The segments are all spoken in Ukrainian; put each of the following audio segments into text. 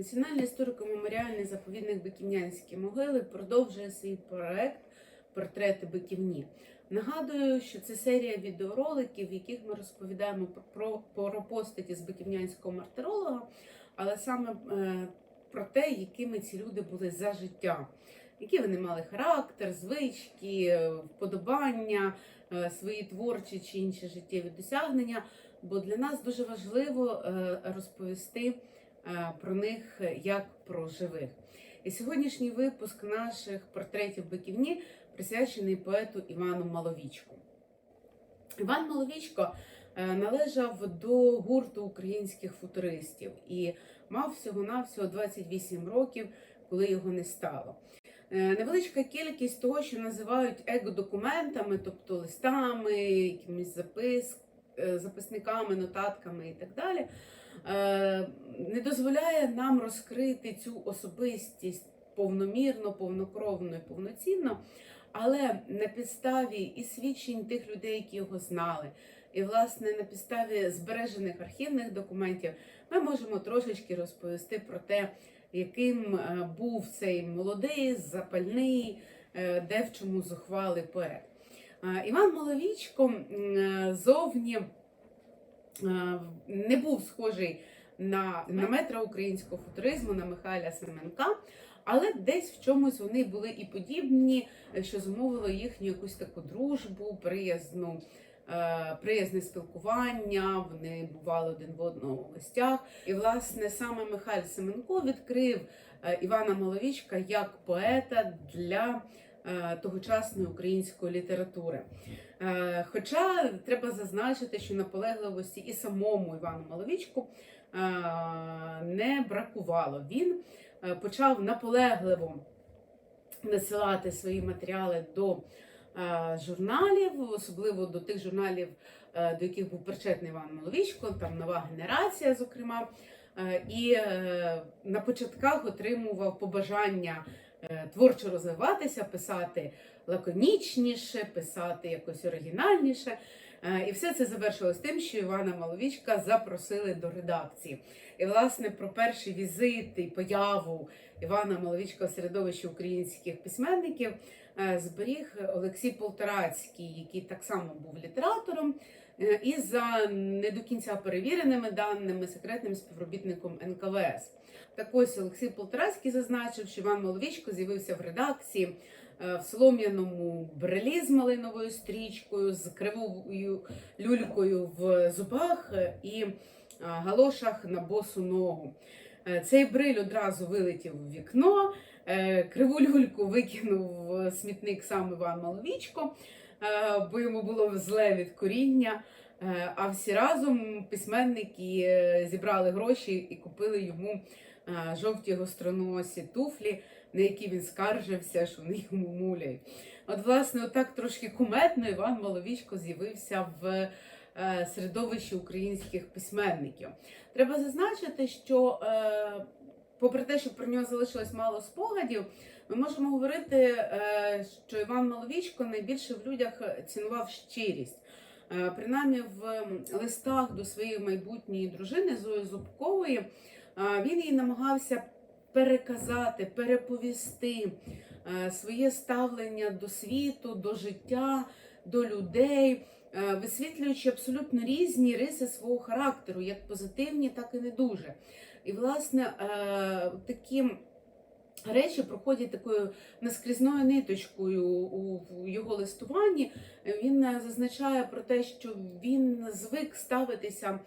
Національний історико-меморіальний заповідник Биківнянські могили продовжує свій проект Портрети Биківні. Нагадую, що це серія відеороликів, в яких ми розповідаємо про, про постаті з Биківнянського мартиролога, але саме е, про те, якими ці люди були за життя, які вони мали характер, звички, вподобання, е, свої творчі чи інші життєві досягнення. Бо для нас дуже важливо е, розповісти про них як про живих. І сьогоднішній випуск наших портретів Биківні присвячений поету Івану Маловічку. Іван Маловічко е, належав до гурту українських футуристів і мав всього-навсього 28 років, коли його не стало. Е, Невеличка кількість того, що називають его-документами, тобто листами, якимись запис, е, записниками, нотатками і так далі, е, не дозволяє нам розкрити цю особистість повномірно, повнокровно і повноцінно. Але на підставі і свідчень тих людей, які його знали, і власне на підставі збережених архівних документів, ми можемо трошечки розповісти про те, яким е, був цей молодий, запальний, е, де в чому зухвалий поет. Е, Іван Маловічко е, зовні е, не був схожий на, на метра українського футуризму, на Михайля Семенка. Але десь в чомусь вони були і подібні, що зумовило їхню якусь таку дружбу, приязну, приязне спілкування. Вони бували один в одного в гостях. І, власне, саме Михайль Семенко відкрив Івана Маловічка як поета для тогочасної української літератури. Е, Хоча треба зазначити, що наполегливості і самому Івану Маловічку е, не бракувало. Він е, почав наполегливо надсилати свої матеріали до е, журналів, особливо до тих журналів, е, до яких був причетний Іван Маловічко, там нова генерація, зокрема. Е, І е, на початках отримував побажання е, творчо розвиватися, писати лаконічніше, писати якось оригінальніше. Е, І все це завершилось тим, що Івана Маловічка запросили до редакції. І, власне, про перший візит і появу Івана Маловічка в середовищі українських письменників е, зберіг Олексій Полторацький, який так само був літератором, е, і за не до кінця перевіреними даними секретним співробітником НКВС. Так ось Олексій Полторацький зазначив, що Іван Маловічко з'явився в редакції е, в солом'яному брелі з малиновою стрічкою, з кривою люлькою в зубах е, і е, галошах на босу ногу. Цей бриль одразу вилетів у вікно, криву люльку викинув в смітник сам Іван Маловічко, бо йому було зле від коріння. А всі разом письменники зібрали гроші і купили йому жовті гостроносі туфлі, на які він скаржився, що вони йому муляють. От, власне, отак трошки куметно Іван Маловічко з'явився в е, середовищі українських письменників. Треба зазначити, що, е, попри те, що про нього залишилось мало спогадів, ми можемо говорити, е, що Іван Маловічко найбільше в людях цінував щирість. Е, Принаймні в листах до своєї майбутньої дружини Зої Зубкової е, він їй намагався переказати, переповісти е, своє ставлення до світу, до життя, до людей, е, висвітлюючи абсолютно різні риси свого характеру, як позитивні, так і не дуже. І, власне, е, такі речі проходять такою наскрізною ниточкою у його листуванні. Він зазначає про те, що він звик ставитися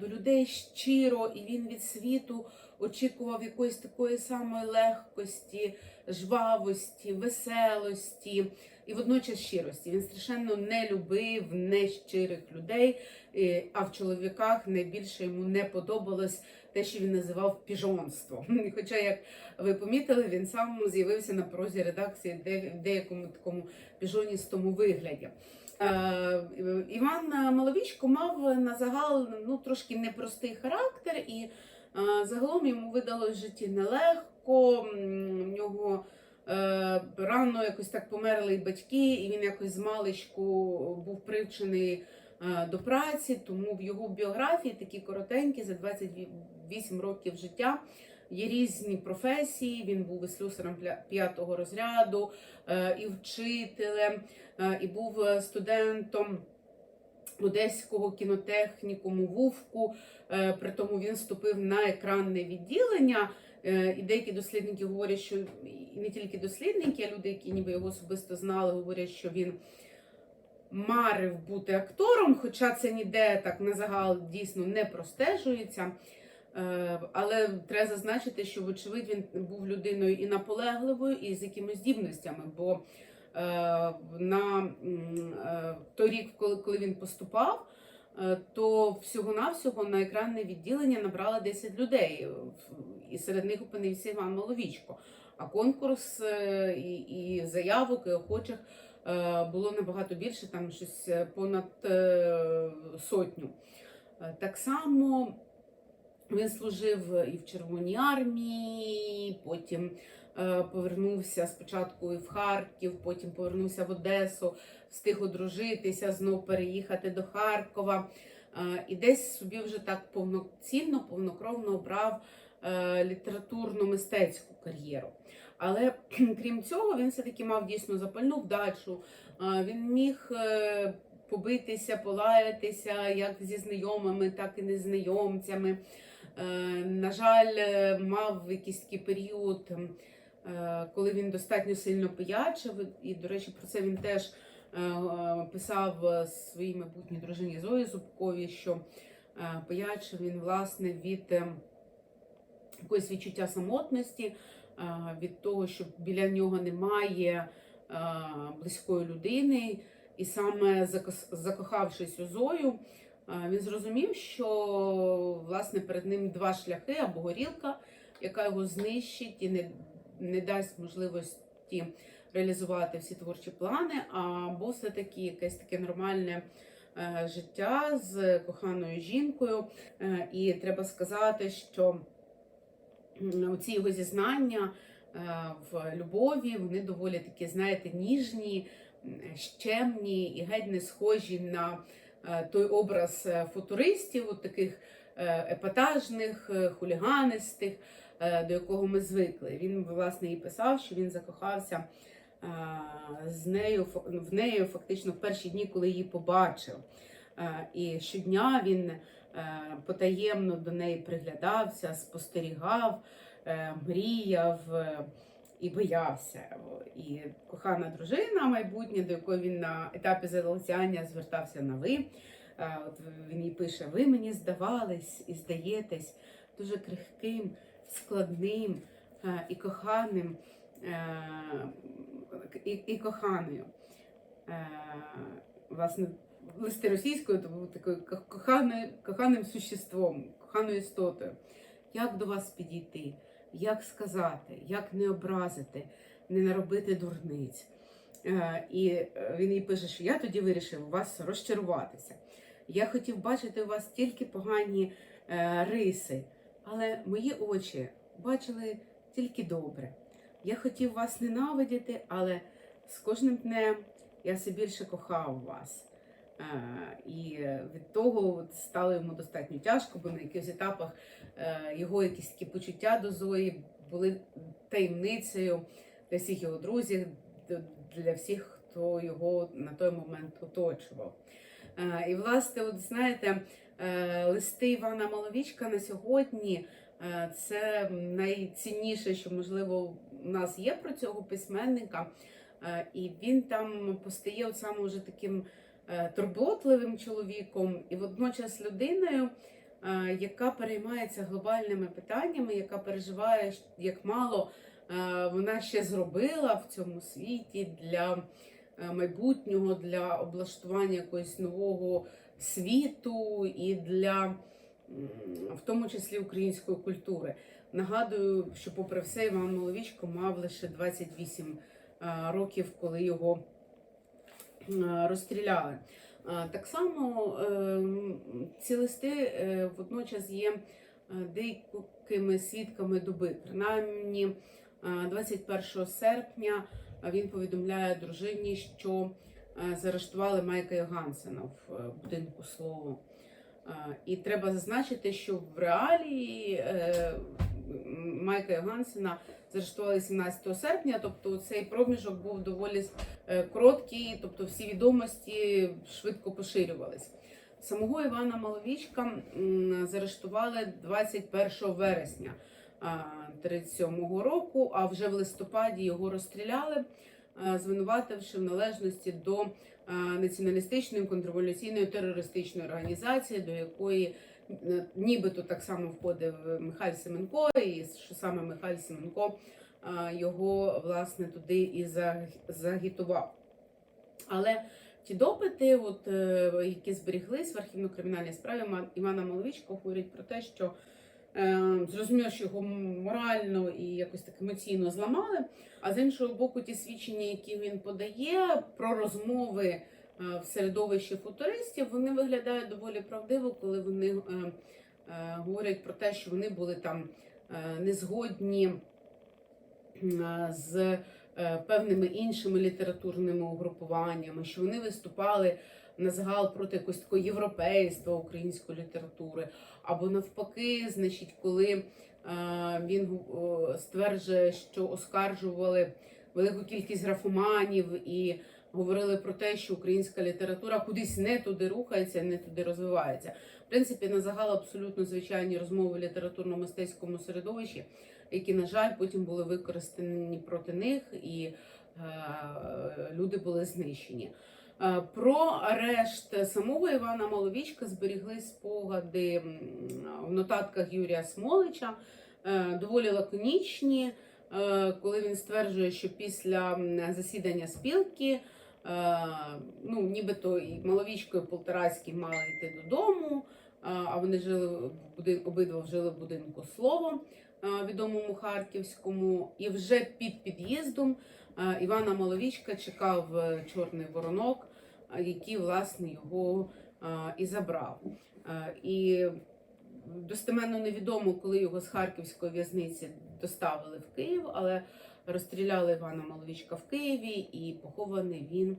до людей щиро, і він від світу очікував якоїсь такої самої легкості, жвавості, веселості і водночас щирості. Він страшенно не любив нещирих людей, е, а в чоловіках найбільше йому не подобалось те, що він називав піжонством. Хоча, як ви помітили, він сам з'явився на прозі редакції в деякому такому піжоністому вигляді. Е, Іван Маловічко мав на загал ну, трошки непростий характер, і е, загалом йому видалось в житті нелегко. В нього е, рано якось так померли й батьки, і він якось з маличку був привчений до праці, тому в його біографії такі коротенькі за 28 років життя. Є різні професії. Він був і слюсарем п'ятого розряду, е, і вчителем, е, і був е, студентом Одеського кінотехнікуму ВУФКу. Е, При тому він вступив на екранне відділення. І деякі дослідники говорять, що не тільки дослідники, а люди, які ніби його особисто знали, говорять, що він марив бути актором, хоча це ніде так на загал дійсно не простежується. Е, Але треба зазначити, що, вочевидь, він був людиною і наполегливою, і з якимись здібностями. Бо е, на е, той рік, коли, він поступав, то всього-навсього на екранне відділення набрали 10 людей, і серед них опинився Іван Маловічко. А конкурс і, заявок, і охочих було набагато більше, там щось понад сотню. Так само він служив і в Червоній армії, потім е, повернувся спочатку і в Харків, потім повернувся в Одесу, встиг одружитися, знов переїхати до Харкова. Е, і десь собі вже так повноцінно, повнокровно обрав е, літературно-мистецьку кар'єру. Але крім цього, він все-таки мав дійсно запальну вдачу. Він міг побитися, полаятися як зі знайомими, так і незнайомцями. Е, На жаль, е, мав якийсь такий період, е, коли він достатньо сильно пиячив, і, до речі, про це він теж писав своїй майбутній дружині Зої Зубковій, що пиячив він власне від е, якогось відчуття самотності, від того, що біля нього немає близької людини, і саме закохавшись у Зою. Він зрозумів, що власне перед ним два шляхи або горілка, яка його знищить і не, не дасть можливості реалізувати всі творчі плани, або все-таки якесь таке нормальне е, життя з коханою жінкою. Е, І треба сказати, що м, оці його зізнання е, в любові, вони доволі такі, знаєте, ніжні, щемні і геть не схожі на той образ е, футуристів, от таких е, епатажних, е, хуліганистих, е, до якого ми звикли. Він власне і писав, що він закохався е, з нею в неї фактично в перші дні, коли її побачив. Е, І щодня він е, потаємно до неї приглядався, спостерігав, е, мріяв е, і боявся. І кохана дружина майбутня, до якої він на етапі залицяння звертався на ви. От він їй пише: ви мені здавались і здаєтесь дуже крихким, складним і коханим, і, і коханою. Власне, листи російською, то був такою ко- коханою, коханим существом, коханою істотою. Як до вас підійти? Як сказати, як не образити, не наробити дурниць? Е, І е, він їй пише, що я тоді вирішив у вас розчаруватися. Я хотів бачити у вас тільки погані е, риси, але мої очі бачили тільки добре. Я хотів вас ненавидіти, але з кожним днем я все більше кохав вас. Е, І від того стало йому достатньо тяжко, бо на якихось етапах е, його якісь такі почуття до Зої були таємницею для всіх його друзів, для всіх, хто його на той момент оточував. Е, І, власне, от знаєте, листи Івана Маловічка на сьогодні це найцінніше, що можливо у нас є про цього письменника. І він там постає от саме вже таким турботливим чоловіком і водночас людиною, е, яка переймається глобальними питаннями, яка переживає, як мало е, вона ще зробила в цьому світі для е, майбутнього, для облаштування якогось нового світу і для в тому числі української культури. Нагадую, що, попри все, Іван Маловічко мав лише 28 е, років, коли його е, розстріляли. Е, Так само е, ці листи е, водночас є е, деякими свідками доби. Принаймні, е, 21 серпня він повідомляє дружині, що е, заарештували Майка Йогансена в е, будинку слово. Е, І треба зазначити, що в реалії е, Майка Йогансена заарештували 17 серпня, тобто цей проміжок був доволі е, короткий, тобто всі відомості швидко поширювались. Самого Івана Маловічка заарештували 21 вересня 37-го року, а вже в листопаді його розстріляли, звинувативши в належності до націоналістичної контрреволюційної терористичної організації, до якої нібито так само входив Михайль Семенко, і що саме Михайль Семенко його власне туди і загітував. Але ті допити, от, е, які зберіглись в архівно-кримінальній справі Івана Маловічка, говорять про те, що е, зрозуміло, що його морально і якось так емоційно зламали. А з іншого боку, ті свідчення, які він подає про розмови в середовищі футуристів, вони виглядають доволі правдиво, коли вони е, е, говорять про те, що вони були там е, незгодні е, з е, певними іншими літературними угрупуваннями, що вони виступали на загал проти якогось такого європейства української літератури, або навпаки, значить, коли е, він е, стверджує, що оскаржували велику кількість графоманів і говорили про те, що українська література кудись не туди рухається, не туди розвивається. В принципі, на загал абсолютно звичайні розмови в літературно-мистецькому середовищі, які, на жаль, потім були використані проти них, і е, люди були знищені. Е, Про арешт самого Івана Маловічка зберігли спогади в нотатках Юрія Смолича, е, доволі лаконічні, коли він стверджує, що після засідання спілки, е, ну, нібито і Маловічко і Полторацький мали йти додому, е, а вони жили обидва жили в будинку слово е, відомому харківському, і вже під під'їздом е, Івана Маловічка чекав е, чорний воронок, е, який власне його е, і забрав. Е, І достеменно невідомо, коли його з харківської в'язниці доставили в Київ, але розстріляли Івана Маловічка в Києві і похований він е,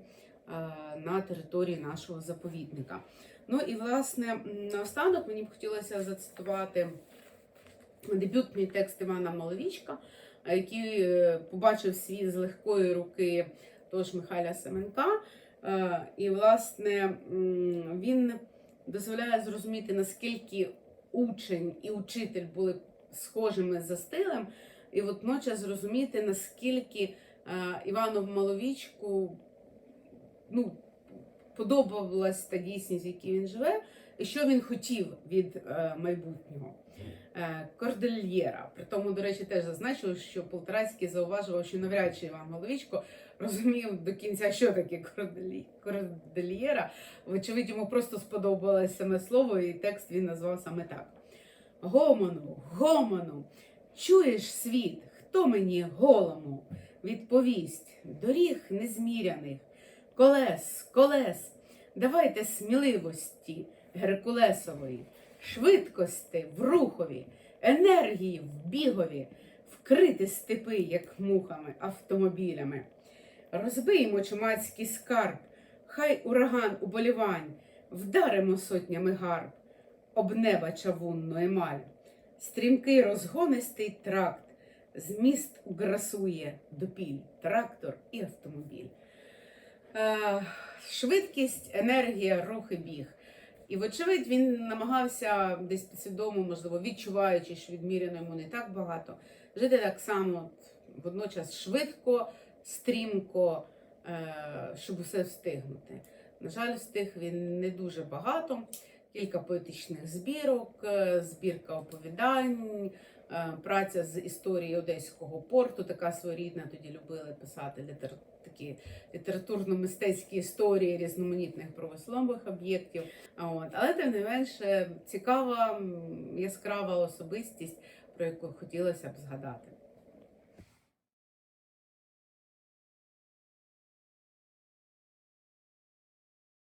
на території нашого заповідника. Ну і власне наостанок мені б хотілося зацитувати дебютний текст Івана Маловічка, який е, побачив світ з легкої руки тож Михайля Семенка. Е, І, власне, він дозволяє зрозуміти, наскільки учень і учитель були схожими за стилем, і водночас зрозуміти, наскільки е, Івану Маловічку ну, подобалась та дійсність, в якій він живе, і що він хотів від е, майбутнього. Е, Кордельєра. При тому, до речі, теж зазначив, що Полторацький зауважував, що навряд чи Іван Головічко розумів до кінця, що таке кордельєра. Вочевидь, йому просто сподобалось саме слово, і текст він назвав саме так: Гомону, гомону, чуєш світ, хто мені голому відповість доріг незміряних, колес, колес, давайте сміливості Геркулесової швидкості в рухові, енергії в бігові, вкрити степи, як мухами, автомобілями. Розбиймо чумацький скарб, хай ураган уболівань, вдаримо сотнями гарб, об неба чавунну емаль. Стрімкий розгонистий тракт, з міст грасує допіль, трактор і автомобіль. Е, швидкість, енергія, рух і біг. І, вочевидь, він намагався десь підсвідомо, можливо, відчуваючи, що відміряно йому не так багато, жити так само водночас швидко, стрімко, е, щоб усе встигнути. На жаль, встиг він не дуже багато. Кілька поетичних збірок, е, збірка оповідань, е, праця з історії Одеського порту, така своєрідна, тоді любили писати літер... такі літературно-мистецькі історії різноманітних правословних об'єктів. От. Але тим не менше цікава, яскрава особистість, про яку хотілося б згадати.